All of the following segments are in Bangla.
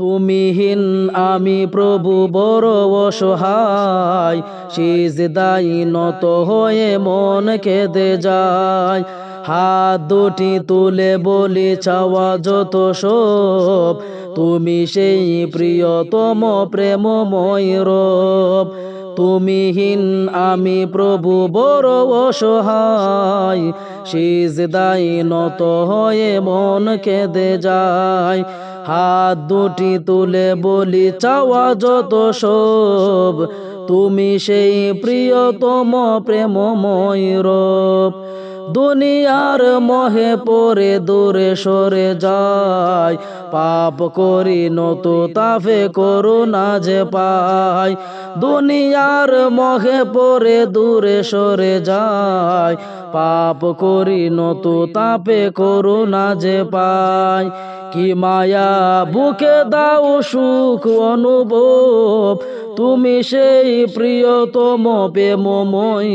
তুমিহীন, আমি প্রভু বড় অসহায়। সিজদাই নত হয়ে মন কেঁদে যায়। হাত দুটি তুলে বলি, চাওয়া যত সব। তুমি সেই প্রিয়তম, প্রেমময় রব। তুমিহীন, আমি প্রভু বড় অসহায়। সিজদাই নত হয়ে মন কেঁদে যায়। হাত দুটি তুলে বলি, চাওয়া যত সব, তুমি সেই প্রিয়তম প্রেমময় রব। দুনিয়ার মহে পরে দূরে সরে যায়, পাপ করি নত তাফে করুণা যে পায়। দুনিয়ার মহে পরে দূরে সরে যায়, পাপ করি নত তাপে করুণা যে পায়। কি মায়া বুকে দাও সুখ অনুভব? তুমি সেই প্রিয়তম প্রেম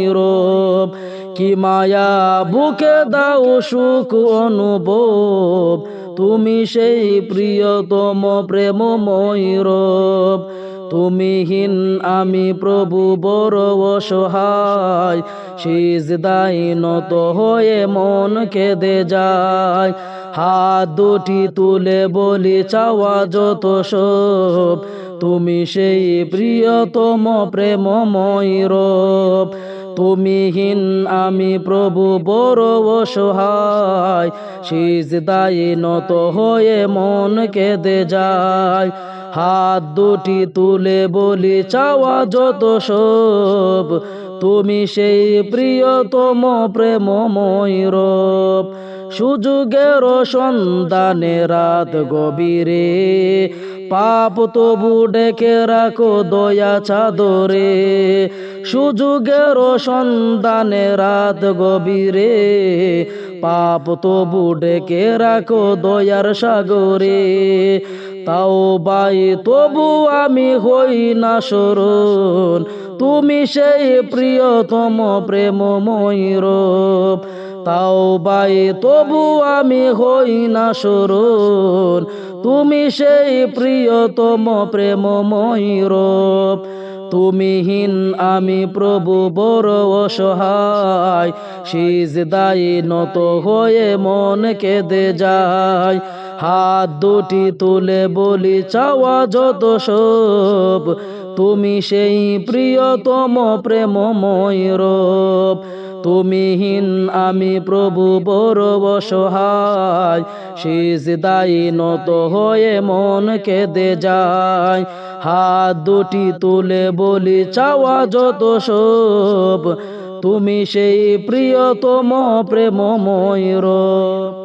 রব কি মায়া বুকে দাও সুখ অনুভব? তুমি সেই প্রিয়তম প্রেম রব তুমিহীন আমি প্রভু বড় অসহায় সিজদাই নত হয়ে মন কেঁদে যায়। হাত দুটি তুলে বলি, চাওয়া যত সব, তুমি সেই প্রিয়তম প্রেমময় রব। তুমিহীন আমি প্রভু বড় অসহায় সিজদাই নত হয়ে মন কেঁদে যায়। হাত দুটি তুলে বলি, চাওয়া যত সব। তুমি সেই প্রিয়তম প্রেমময় রব। সুযোগের সন্ধানে রাত গভীরে পাপ তবু ডেকে রাখো দয়া চাদরে। সুযোগের সন্ধানে রাত গভীরে পাপ তবু ডেকে রাখো দয়ার সাগরে। তাও বাই, তবু আমি হই না সরুন তুমি সেই প্রিয়তম প্রেম রূপ। তাও বাই, তবু আমি হই না সরুন তুমি সেই প্রিয়তম প্রেম রূপ। তুমিহীন আমি প্রভু, বড় অসহায়। সিজদাই নত হয়ে মন কেঁদে যায়। হাত দুটি তুলে বলি, চাওয়া যত সব। তুমি সেই প্রিয়তম প্রেমময় রূপ তুমিহীন, আমি প্রভু বড় অসহায় সিজদাই নত হয়ে মন কেঁদে যায় হাত দুটি তুলে বলি, চাওয়া যত সব। তুমি সেই প্রিয়তম, প্রেমময় রূপ